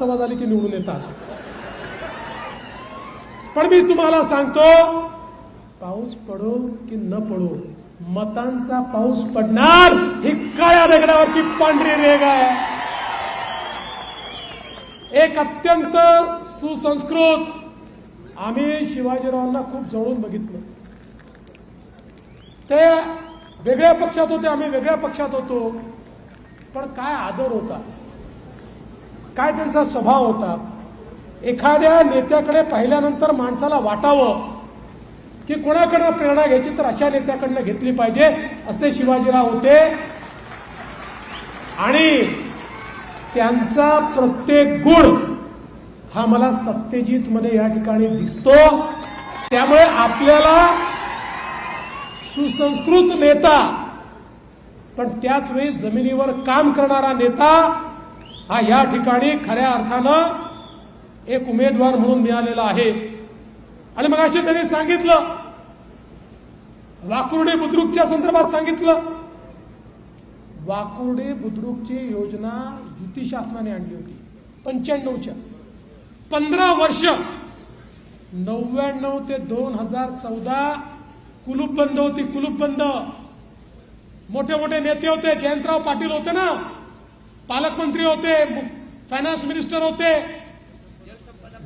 सभा झाली की निवडून येतात. पण मी तुम्हाला सांगतो पाऊस पडो की न पडो मतांचा पाऊस पडणार ही काळ्या दगडावरची पांढरी रेग आहे. एक अत्यंत सुसंस्कृत आम्ही शिवाजीरावांना खूप जवळून बघितलं. ते वेगळ्या पक्षात होते आम्ही वेगळ्या पक्षात होतो पण काय आदर होता. काय त्यांचा स्वभाव होता? एखाद्या नेत्याकडे पाहिल्यानंतर माणसाला वाटावं की कोणाकडनं प्रेरणा घ्यायची तर अशा नेत्याकडनं घेतली पाहिजे असे शिवाजीराव होते. आणि त्यांचा प्रत्येक गुण हा मला सत्यजित मध्ये या ठिकाणी दिसतो. त्यामुळे आपल्याला सुसंस्कृत नेता पण त्याच वेळी जमिनीवर काम करणारा नेता हा या ठिकाणी खऱ्या अर्थानं एक उमेदवार म्हणून मिळालेला आहे. आणि मग अशी त्यांनी सांगितलं वाकुर्डे बुद्रुकच्या संदर्भात सांगितलं. वाकुर्डे बुद्रुकची योजना युती शासनाने आणली होती. पंच्याण्णवच्या. पंधरा वर्ष नव्याण्णव ते दोन हजार चौदा कुलूप बंद होती कुलूप बंद. मोठे मोठे नेते होते जयंतराव पाटील होते ना. पालकमंत्री होते फायनान्स मिनिस्टर होते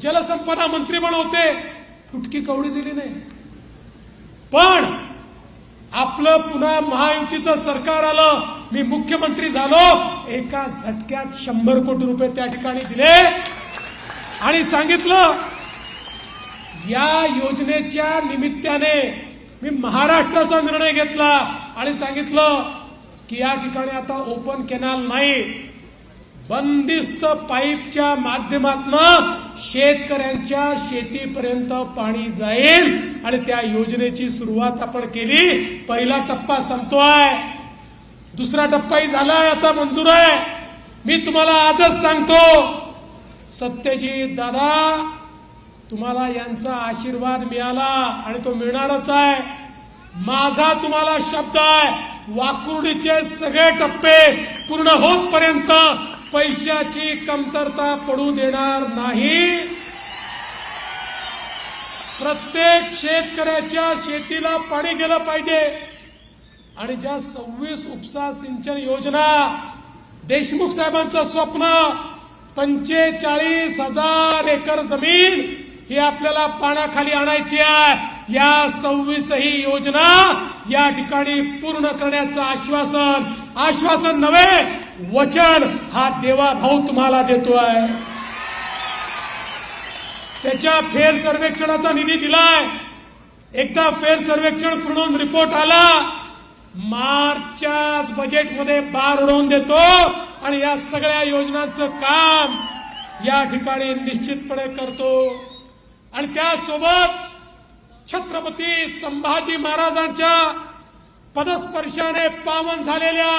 जलसंपदा मंत्री पण होते. फुटकी कवडी दिली नाही. पण आपलं पुन्हा महायुतीचं सरकार आलं मी मुख्यमंत्री झालो एका झटक्यात शंभर कोटी रुपये त्या ठिकाणी दिले. आणि सांगितलं या योजनेच्या निमित्ताने मी महाराष्ट्राचा निर्णय घेतला. आणि सांगितलं की या ठिकाणी आता ओपन कॅनल नाही. बंदिस्त पाईपच्या माध्यमातून शेतकऱ्यांच्या शेतीपर्यंत पाणी जाईल. आणि त्या योजनेची सुरुवात आपण केली. पहिला टप्पा संपतोय. दुसरा टप्पाही झालाय आता मंजूर आहे. मी तुम्हाला आजच सांगतो सत्यजित दादा तुम्हाला यांचा आशीर्वाद मिळाला आणि तो मिळणारच आहे. माझा तुम्हाला शब्द आहे वाकुर्डीचे सगळे टप्पे पूर्ण होतपर्यंत पैशाची कमतरता पडू देणार नाही. प्रत्येक शेतकऱ्याच्या शेतीला पाणी गेलं पाहिजे. आणि ज्या सव्वीस उपसा सिंचन योजना देशमुख साहेबांचं स्वप्न पंचेचाळीस हजार एकर जमीन ही आपल्याला पाण्याखाली आणायची आहे. या सव्वीसही योजना या ठिकाणी पूर्ण करण्याचं आश्वासन. आश्वासन नव्हे वचन हा देवा भाऊ तुम्हाला देतोय. त्याच्या फेर सर्वेक्षणाचा निधी दिलाय. एकदा फेर सर्वेक्षण पूर्ण रिपोर्ट आला मार्चच्याच बजेटमध्ये बार उडवून देतो आणि या सगळ्या योजनांचं काम या ठिकाणी निश्चितपणे करतो. आणि त्यासोबत छत्रपती संभाजी महाराजांच्या पदस्पर्शाने पावन झालेल्या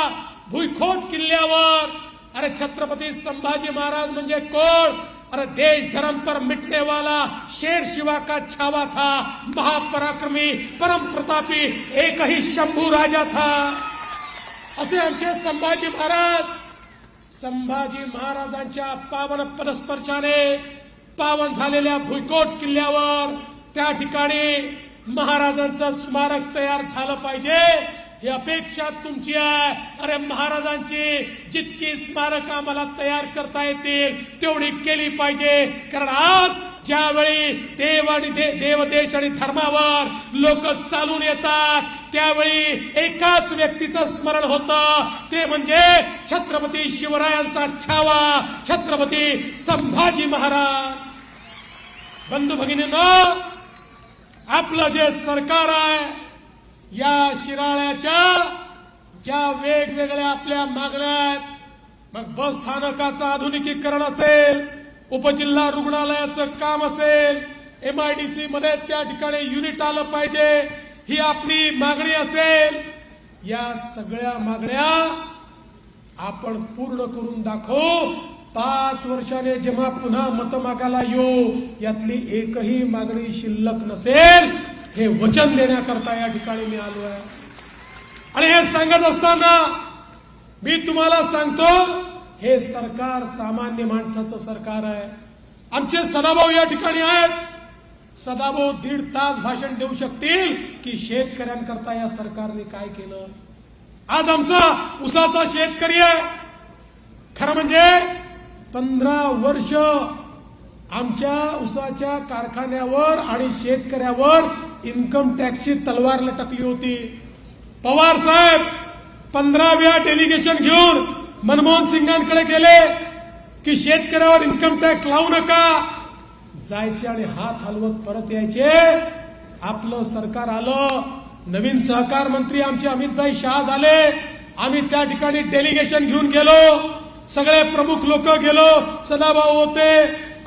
भुईखोट किल्ल्यावर. अरे छत्रपती संभाजी महाराज म्हणजे कोण? अरे देश धर्म पर मिटने वाला शेर शिवा का छावा था? महापराक्रमी परम प्रतापी एकही शंभू राजा था। असे आमचे संभाजी महाराज संभाजी महाराजांच्या पावन पदस्पर्शाने पावन झालेल्या भुईकोट किल्ल्यावर त्या ठिकाणी महाराजांचं स्मारक तयार झालं पाहिजे. ही अपेक्षा तुमची आहे. अरे महाराजांची जितकी स्मारक आम्हाला तयार करता येतील तेवढी केली पाहिजे. कारण आज ज्यावेळी देव आणि देवदेश देव देश आणि धर्मावर लोक चालून येतात त्यावेळी एकाच व्यक्तीचं स्मरण होतं. ते म्हणजे छत्रपती शिवरायांचा छावा छत्रपती संभाजी महाराज. बंधू भगिनीनं आपलं जे सरकार आहे या शिराळ्याच्या ज्या वेगवेगळ्या आपल्या मागण्या आहेत मग बस स्थानकाचं आधुनिकीकरण असेल उपजिल्हा रुग्णालयाचं काम असेल एमआयडीसी मध्ये त्या ठिकाणी युनिट आलं पाहिजे ही आपली मागणी असेल. या सगळ्या मागण्या आपण पूर्ण करून दाखवू. पाच वर्षाने जेव्हा पुन्हा मत मागायला येऊ यातली एकही मागणी शिल्लक नसेल. हे वचन देण्याकरता या ठिकाणी मी आलो आहे. आणि हे सांगत असताना मी तुम्हाला सांगतो हे सरकार सामान्य माणसाचं सरकार आहे. आमचे सदाभाऊ या ठिकाणी आहेत. सदाभाऊ दीड तास भाषण देऊ शकतील की शेतकऱ्यांकरता या सरकारने काय केलं? आज आमचा उसाचा शेतकरी आहे. खरं म्हणजे पंधरा वर्ष आमच्या उसाच्या कारखान्यावर आणि शेतकऱ्यावर इन्कम टॅक्सची तलवार लटकली होती. पवार साहेब पंधराव्या डेलिगेशन घेऊन मनमोहन सिंगांकडे गेले की शेतकऱ्यावर इन्कम टॅक्स लावू नका. जायचे आणि हात हलवत परत यायचे. आपलं सरकार आलं. नवीन सहकार मंत्री आमचे अमितभाई शहा झाले. आम्ही त्या ठिकाणी डेलिगेशन घेऊन गेलो. सगळे प्रमुख लोक गेलो. सदाभाऊ होते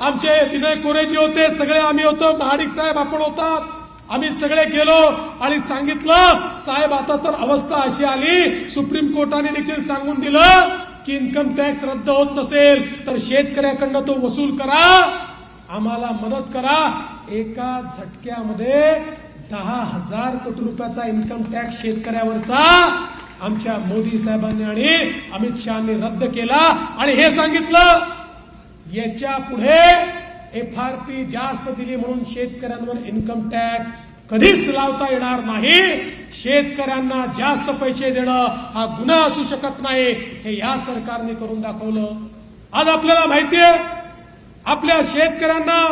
आमचे विनय कोरेजी होते सगळे आम्ही होतो. महाडिक साहेब आपण होतात. आम्ही सगळे गेलो आणि सांगितलं साहेब आता तर अवस्था अशी आली. सुप्रीम कोर्टाने देखील सांगून दिलं की इन्कम टॅक्स रद्द होत नसेल तर शेतकऱ्याकडनं तो वसूल करा. आम्हाला मदत करा. एका झटक्यामध्ये दहा हजार कोटी रुपयाचा इन्कम टॅक्स शेतकऱ्यावरचा आमच्या मोदी साहेबांनी आणि अमित शहानी रद्द केला. आणि हे सांगितलं याच्यापुढे एफ आर पी जास्त दिली म्हणून शेतकऱ्यांवर इन्कम टॅक्स कधीच लावता येणार नाही. शेतकऱ्यांना जास्त पैसे देणं हा गुन्हा असू शकत नाही. हे या सरकारने करून दाखवलं. आज आपल्याला माहितीये आपल्या शेतकऱ्यांना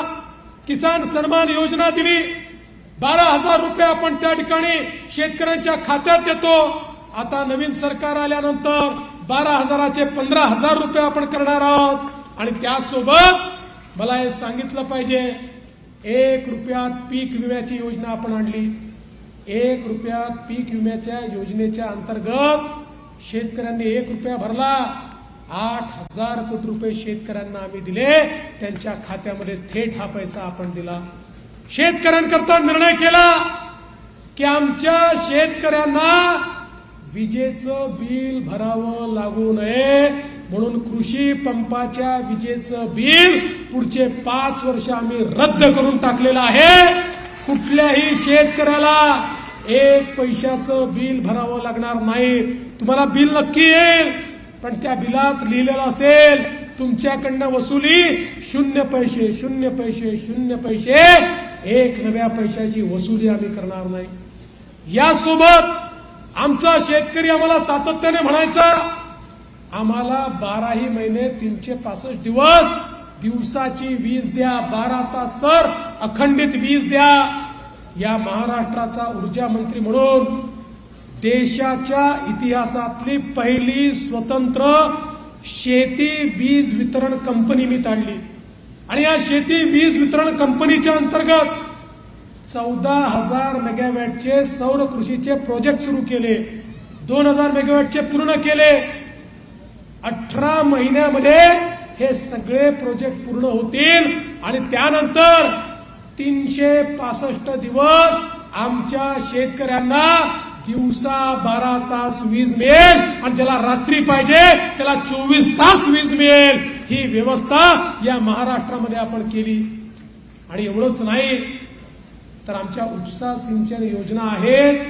किसान सन्मान योजना दिली. बारा हजार रुपये आपण त्या ठिकाणी शेतकऱ्यांच्या खात्यात देतो. आता नवीन सरकार आल्यानंतर बारा हजाराचे पंधरा हजार रुपये आपण करणार आहोत. आणि त्यासोबत मला हे सांगितलं पाहिजे एक रुपयात पीक विम्याची योजना आपण आणली. एक रुपयात पीक विम्याच्या योजनेच्या अंतर्गत शेतकऱ्यांनी एक रुपया भरला. आठ हजार कोटी रुपये शेतकऱ्यांना आम्ही दिले. त्यांच्या खात्यामध्ये थेट हा पैसा आपण दिला. शेतकऱ्यांकरता निर्णय केला की आमच्या शेतकऱ्यांना विजेचं बिल भरावं लागू नये. म्हणून कृषी पंपाच्या विजेचं बिल पुढचे पाच वर्ष आम्ही रद्द करून टाकलेलं आहे. कुठल्याही शेतकऱ्याला एक पैशाचं बिल भरावं लागणार नाही. तुम्हाला बिल नक्की येईल पण त्या बिलात लिहिलेलं असेल तुमच्याकडनं वसुली शून्य पैसे शून्य पैसे शून्य पैसे एक नव्या पैशाची वसुली आम्ही करणार नाही. यासोबत आमचा शेतकरी आम्हाला सातत्याने म्हणायचा आम्हाला बाराही महिने तीनशे पासष्ट दिवस दिवसाची वीज द्या बारा तास तर अखंडित वीज द्या. या महाराष्ट्राचा ऊर्जा मंत्री म्हणून देशाच्या इतिहासातली पहिली स्वतंत्र शेती वीज वितरण कंपनी मी ताणली. आणि या शेती वीज वितरण कंपनीच्या अंतर्गत चौदा हजार मेगावॅटचे सौर कृषीचे प्रोजेक्ट सुरू केले. दोन हजार मेगावॅटचे पूर्ण केले. अठरा महिन्यामध्ये हे सगळे प्रोजेक्ट पूर्ण होतील. आणि त्यानंतर तीनशे पासष्ट दिवस आमच्या शेतकऱ्यांना दिवसा बारा तास वीज मिळेल. आणि ज्याला रात्री पाहिजे त्याला चोवीस तास वीज मिळेल. ही व्यवस्था या महाराष्ट्रामध्ये आपण केली. आणि एवढंच नाही तर आमच्या उपसा सिंचन योजना आहेत.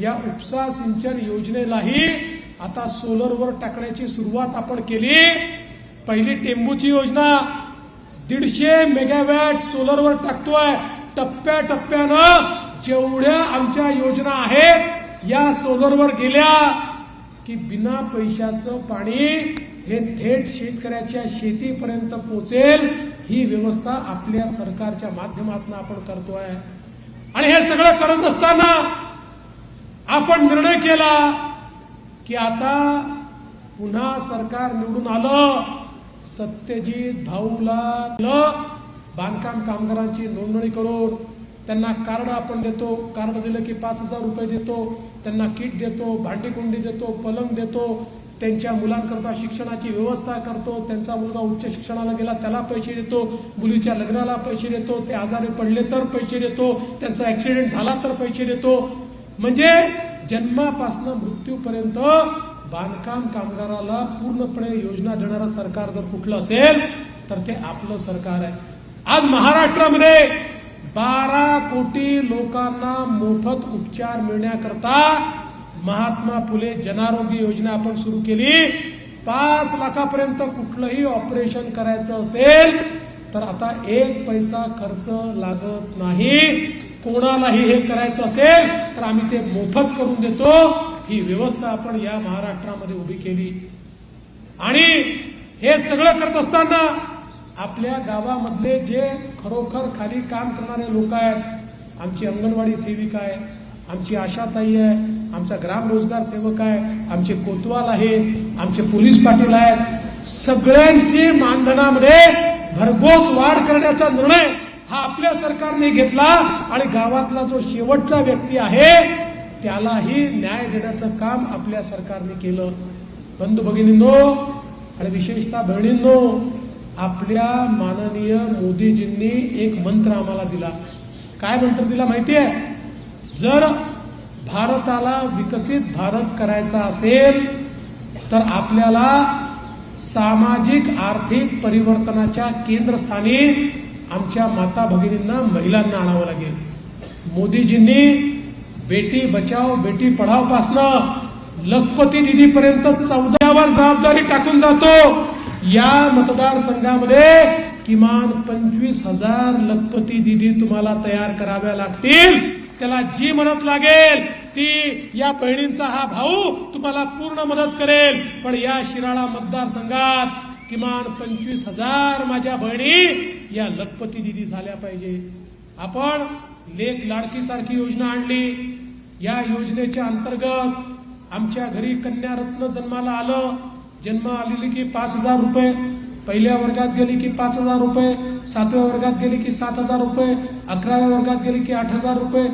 या उपसा सिंचन योजनेलाही आता सोलरवर टाकण्याची सुरुवात आपण केली. पहिली टेंबूची योजना दीडशे मेगावॅट सोलरवर टाकतोय. टप्प्या टप्प्यानं जेवढ्या आमच्या योजना आहेत या सोलरवर गेल्या की बिना पैशाचं पाणी हे थेट शेतकऱ्याच्या शेतीपर्यंत पोचेल ही व्यवस्था आपल्या सरकारच्या माध्यमातून आपण करतोय. आणि हे सगळं करत असताना आपण निर्णय केला की आता पुन्हा सरकार निवडून आलं सत्यजित भाऊला बांधकाम कामगारांची नोंदणी करून त्यांना कार्ड आपण देतो कार्ड दिलं की पाच हजार रुपये देतो त्यांना किट देतो भांडीकुंडी देतो पलंग देतो त्यांच्या मुलांकरता शिक्षणाची व्यवस्था करतो त्यांचा मुलगा उच्च शिक्षणाला गेला त्याला पैसे देतो मुलीच्या लग्नाला पैसे देतो ते आजारी पडले तर पैसे देतो त्यांचा ऍक्सिडेंट झाला तर पैसे देतो. म्हणजे जन्मापासून मृत्यूपर्यंत बांधकाम कामगाराला पूर्णपणे योजना देणारं सरकार जर कुठलं असेल तर ते आपलं सरकार आहे. आज महाराष्ट्रामध्ये बारा कोटी लोकांना मोफत उपचार मिळण्याकरता महात्मा फुले जनारोग्य योजना आपण सुरू केली. पाच लाखापर्यंत कुठलंही ऑपरेशन करायचं असेल तर आता एक पैसा खर्च लागत नाही. कोणालाही हे करायचं असेल तर आम्ही ते मोफत करून देतो. ही व्यवस्था आपण या महाराष्ट्रामध्ये उभी केली. आणि हे सगळं करत असताना आपल्या गावामधले जे खरोखर खाली काम करणारे लोक आहेत आमची अंगणवाडी सेविका आहे आमची आशाताई आहे आमचा ग्राम रोजगार सेवक आहे आमचे कोतवाल आहेत आमचे पोलीस पाटील आहेत सगळ्यांचे मानधनामध्ये भरघोस वाढ करण्याचा निर्णय आपल्या सरकारने घेतला आणि गावातला जो शेवटचा व्यक्ती आहे त्यालाही न्याय देण्याचं काम आपल्या सरकारने केलं. बंधू भगिनींनो आणि विशेषतः बहिणींनो आपल्या माननीय मोदीजींनी एक मंत्र आम्हाला दिला. काय मंत्र दिला माहिती आहे जर भारताला विकसित भारत करायचा असेल तर आपल्याला सामाजिक आर्थिक परिवर्तनाच्या केंद्रस्थानी आमच्या माता भगिनींना महिलांना आणावं लागेल. मोदीजींनी बेटी बचाव बेटी पढावपासनं लखपती दिदीपर्यंत चौदावर जबाबदारी टाकून जातो. या मतदारसंघामध्ये किमान पंचवीस हजार लखपती दिदी तुम्हाला तयार कराव्या लागतील. त्याला जी मदत लागेल ती या बहिणींचा हा भाऊ तुम्हाला पूर्ण मदत करेल. पण या शिराळा मतदारसंघात किमान पंचवीस हजार माझ्या बहिणी या लखपती दिदी झाल्या पाहिजे. आपण लेख लाडकीसारखी योजना आणली. या योजनेच्या अंतर्गत आमच्या घरी कन्यारत्न जन्माला आलं. जन्म आलेली की पाच हजार रुपये पहिल्या वर्गात गेली की पाच हजार रुपये सातव्या वर्गात गेली की सात हजार रुपये अकराव्या वर्गात गेली की आठ हजार रुपये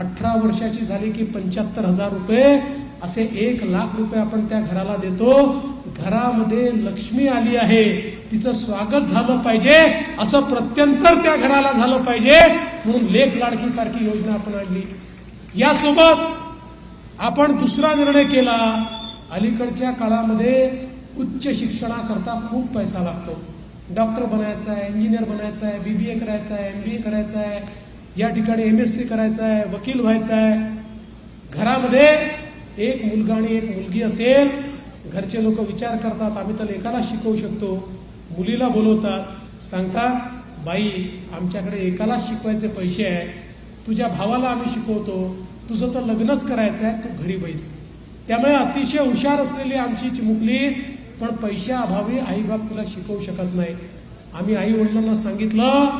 अठरा वर्षाची झाली की पंच्याहत्तर हजार रुपये. असे एक लाख रुपये आपण त्या घराला देतो. घरामध्ये लक्ष्मी आली आहे. तिचं स्वागत झालं पाहिजे. असं प्रत्यंतर त्या घराला झालं पाहिजे. म्हणून लेख लाडकी सारखी योजना आपण आणली. यासोबत आपण दुसरा निर्णय केला. अलीकडच्या काळामध्ये उच्च शिक्षणाकरता खूप पैसा लागतो. डॉक्टर बनायचा आहे इंजिनियर बनायचं आहे बी बी ए करायचं आहे एमबीए बी ए करायचं आहे. या ठिकाणी एम एस सी करायचं आहे वकील व्हायचं आहे. घरामध्ये एक मुलगा आणि एक मुलगी असेल. घरचे लोक विचार करतात आम्ही तर एकाला शिकवू शकतो. मुलीला बोलवतात सांगतात बाई आमच्याकडे एकालाच शिकवायचे पैसे आहे. तुझ्या भावाला आम्ही शिकवतो. तुझं तर लग्नच करायचं आहे. तू घरी बैस. त्यामुळे अतिशय हुशार असलेली आमची चिमुकली पण पैशाअभावी आईबाप तुला शिकवू शकत नाही. आम्ही आई वडिलांना सांगितलं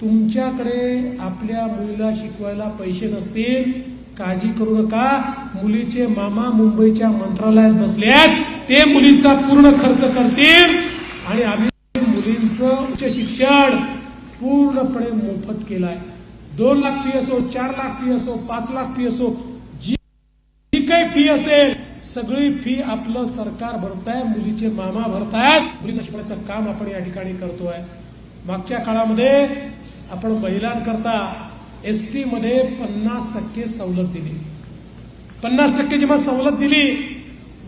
तुमच्याकडे आपल्या मुलीला शिकवायला पैसे नसतील. काळजी करू नका. मुलीचे मामा मुंबईच्या मंत्रालयात बसले आहेत. ते मुलींचा पूर्ण खर्च करतील. आणि आम्ही मुलींचं उच्च शिक्षण पूर्णपणे मोफत केलं आहे दोन लाख फी असो चार लाख फी असो पाच लाख फी असो जी जी काही फी असेल सगळी फी आपलं सरकार भरताय मुलीचे मामा भरतायत. मुलींना शिकवण्याचं काम आपण या ठिकाणी करतोय. मागच्या काळामध्ये आपण महिलांकरता एस टीमध्ये पन्नास टक्के सवलत दिली. पन्नास टक्के जेव्हा सवलत दिली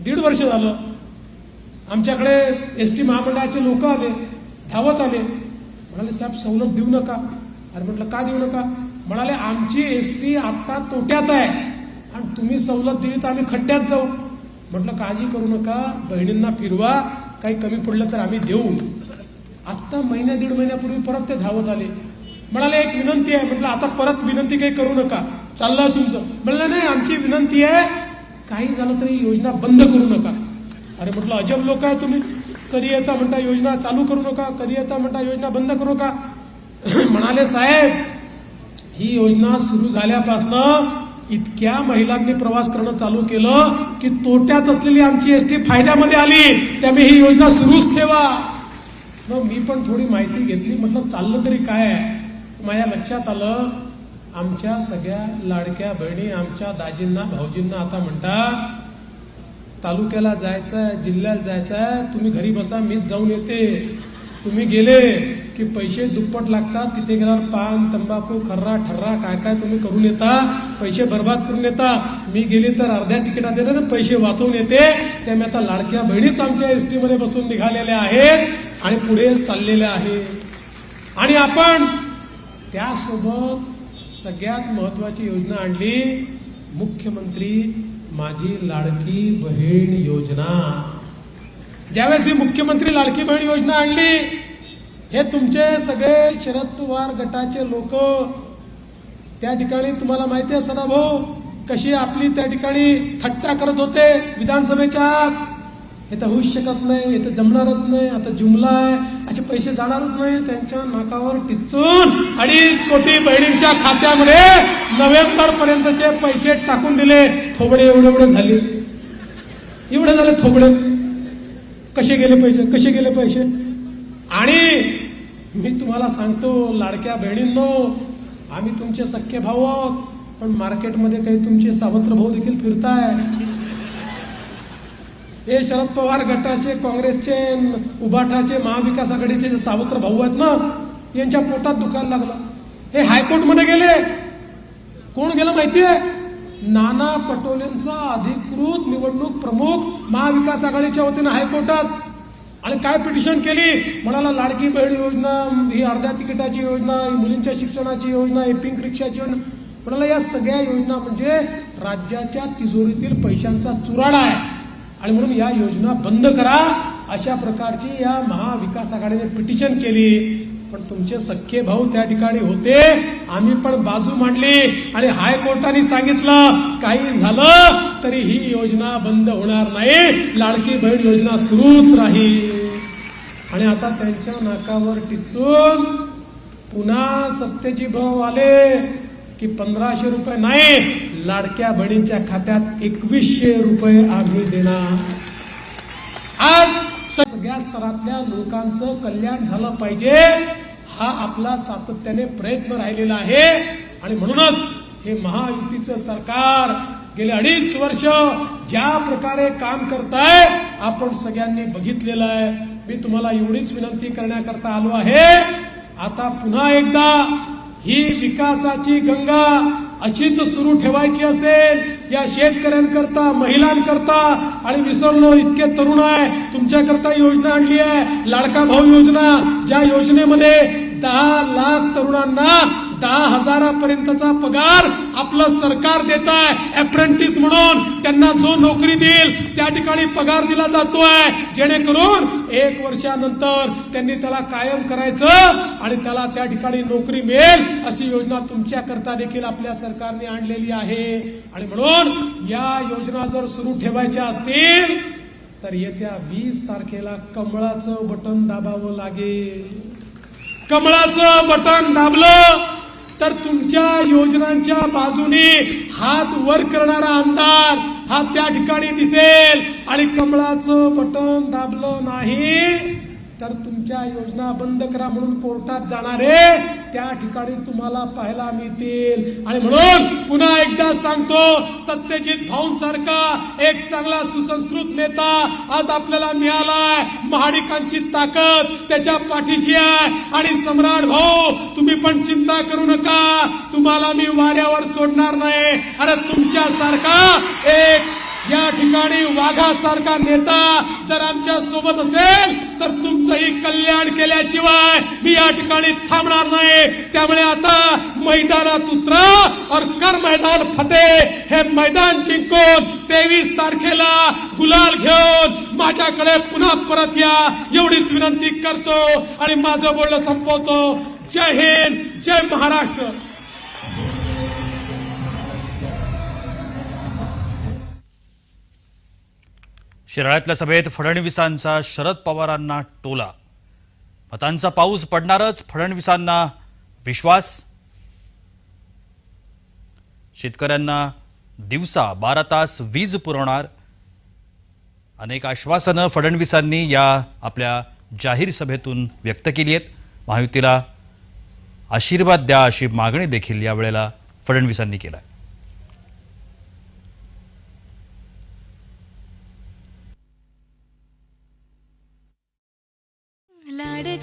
दीड वर्ष झालं. आमच्याकडे एस टी महामंडळाचे लोक आले धावत आले. म्हणाले साहेब सवलत देऊ नका. अरे म्हटलं का देऊ नका? म्हणाले आमची एस टी आता तोट्यात आहे आणि तुम्ही सवलत दिली तर आम्ही खड्ड्यात जाऊ. म्हटलं काळजी करू नका बहिणींना फिरवा काही कमी पडलं तर आम्ही देऊ. आत्ता महिन्या दीड महिन्यापूर्वी परत ते धावत आले. म्हणाले एक विनंती आहे. म्हटलं आता परत विनंती काही करू नका. चाललं तुमचं. म्हणलं नाही आमची विनंती आहे काही झालं तरी योजना बंद करू नका. अरे म्हटलं अजब लोक आहे तुम्ही. कधी येता म्हणता योजना चालू करू नका कधी येता म्हणता योजना बंद करू नका. म्हणाले साहेब ही योजना सुरू झाल्यापासनं इतक्या महिलांनी प्रवास करणं चालू केलं की तोट्यात असलेली आमची एस टी फायद्यामध्ये आली. त्यामुळे ही योजना सुरूच ठेवा. मग मी पण थोडी माहिती घेतली. म्हटलं चाललं तरी काय आहे? माझ्या लक्षात आलं आमच्या सगळ्या लाडक्या बहिणी आमच्या दाजींना भाऊजींना आता म्हणतात तालुक्याला जायचं आहे जायचंय जायचं आहे तुम्ही घरी बसा मीच जाऊन येते. तुम्ही गेले की पैसे दुप्पट लागतात तिथे गेल्यावर पान तंबाखू खर्रा ठर्रा काय काय तुम्ही करून येता पैसे बर्बाद करून येता. मी गेली तर अर्ध्या तिकिटात देते ना पैसे वाचवून येते. त्यामुळे आता लाडक्या बहिणीच आमच्या एस टीमध्ये बसून निघालेल्या आहेत आणि पुढे चाललेल्या आहेत. आणि आपण त्यासोबत सगळ्यात महत्वाची योजना आणली मुख्यमंत्री माझी लाडकी बहीण योजना. ज्यावेळेस ही मुख्यमंत्री लाडकी बहीण योजना आणली हे तुमचे सगळे शरद पवार गटाचे लोक त्या ठिकाणी तुम्हाला माहिती आहे सदाभाऊ कशी आपली त्या ठिकाणी थट्टा करत होते विधानसभेच्या आत. हे तर होऊच शकत नाही हे तर जमणारच नाही आता जुमला आहे. असे पैसे जाणारच नाही. त्यांच्या नाकावर टिचून अडीच कोटी बहिणींच्या खात्यामध्ये नोव्हेंबर पर्यंतचे पैसे टाकून दिले. थोबडे एवढे एवढे झाले. एवढे झाले थोबडे. कसे गेले पैसे? कसे गेले पैसे? आणि मी तुम्हाला सांगतो लाडक्या बहिणींनो आम्ही तुमचे सख्खे भाऊ आहोत पण मार्केटमध्ये काही तुमचे सावत्र भाऊ देखील फिरताय. हे शरद पवार गटाचे काँग्रेसचे उभाटाचे महाविकास आघाडीचे जे सावत्र भाऊ आहेत ना यांच्या पोटात दुखायला लागलं. हे हायकोर्टमध्ये गेले. कोण गेलं माहितीये नाना पटोलेंचा अधिकृत निवडणूक प्रमुख महाविकास आघाडीच्या वतीनं हायकोर्टात. आणि काय पिटिशन केली? म्हणाला लाडकी बहीण योजना ही अर्ध्या तिकिटाची योजना ही मुलींच्या शिक्षणाची योजना ही पिंक रिक्षाची योजना. म्हणाला या सगळ्या योजना म्हणजे राज्याच्या तिजोरीतील पैशांचा चुराडा आहे. आणि म्हणून या योजना बंद करा. अशा प्रकारची या महाविकास आघाडीने पिटिशन केली. पण तुमचे सख्खे भाऊ त्या ठिकाणी होते. आम्ही पण बाजू मांडली. आणि हायकोर्टाने सांगितलं काही झालं तरी ही योजना बंद होणार नाही. लाडकी बहीण योजना सुरूच राहील. आणि आता त्यांच्या नाकावर टिचून पुन्हा सत्तेची भाऊ आले की पंधराशे रुपये नाही लाडक्या बहिणींच्या खात्यात एकवीसशे रुपये आम्ही देणार. आज सगळ्या स्तरातल्या लोकांचं कल्याण झालं पाहिजे हा आपला सातत्याने प्रयत्न राहिलेला आहे. आणि म्हणूनच हे महायुतीचं सरकार गेले अडीच वर्ष ज्या प्रकारे काम करताय आपण सगळ्यांनी बघितलेलं आहे. मी तुम्हाला एवढीच विनंती करण्याकरता आलो आहे. आता पुन्हा एकदा ही विकासाची गंगा अशीच सुरू ठेवायची असेल या शेतकऱ्यांकरता महिलांकरता आणि विसरलो इतके तरुण आहे तुमच्याकरता योजना आणली आहे लाडका भाऊ योजना ज्या योजनेमध्ये दहा लाख तरुणांना दहा हजारापर्यंतचा पगार आपलं सरकार देत आहे अप्रेंटिस म्हणून. त्यांना जो नोकरी देईल त्या ठिकाणी पगार दिला जातोय. जेणेकरून एक वर्षानंतर त्यांनी त्याला कायम करायचं आणि त्याला त्या ठिकाणी नोकरी मिळेल अशी योजना तुमच्याकरता देखील आपल्या सरकारने आणलेली आहे. आणि म्हणून या योजना जर सुरू ठेवायच्या असतील तर येत्या वीस तारखेला कमळाचं बटन दाबावं लागेल. कमळाचं बटन दाबलं तर तुमच्या योजनांच्या बाजूने हात वर करणारा आमदार हा त्या ठिकाणी दिसेल. आणि कमळाचं बटन दाबलं नाही. तर तुमच्या योजना बंद करा म्हणून कोर्टात जाणारे त्या ठिकाणी तुम्हाला पाहायला मिळतील. आणि म्हणून पुन्हा एकदा सांगतो सत्यजित भाऊंसारखा एक चांगला सुसंस्कृत नेता आज आपल्याला मिळालाय. महाडिकांची ताकद त्याच्या पाठीशी आहे. आणि सम्राट भाऊ तुम्ही पण चिंता करू नका. तुम्हाला मी वाऱ्यावर सोडणार नाही. अरे तुमच्यासारखा एक या ठिकाणी वाघासारखा नेता जर आमच्यासोबत असेल तर तुमचंही कल्याण केल्याशिवाय मी या ठिकाणी थांबणार नाही. त्यामुळे आता मैदानात उतरा और कर मैदान फते हे मैदान जिंकून तेवीस तारखेला गुलाल घेऊन माझ्याकडे पुन्हा परत या. एवढीच विनंती करतो आणि माझं बोलणं संपवतो. जय हिंद जय महाराष्ट्र. शिराळ्यातल्या सभेत फडणवीसांचा शरद पवारांना टोला. मतांचा पाऊस पडणारच फडणवीसांना विश्वास? शेतकऱ्यांना दिवसा बारा तास वीज पुरवणार. अनेक आश्वासनं फडणवीसांनी या आपल्या जाहीर सभेतून व्यक्त केली आहेत. महायुतीला आशीर्वाद द्या अशी मागणी देखील यावेळेला फडणवीसांनी केला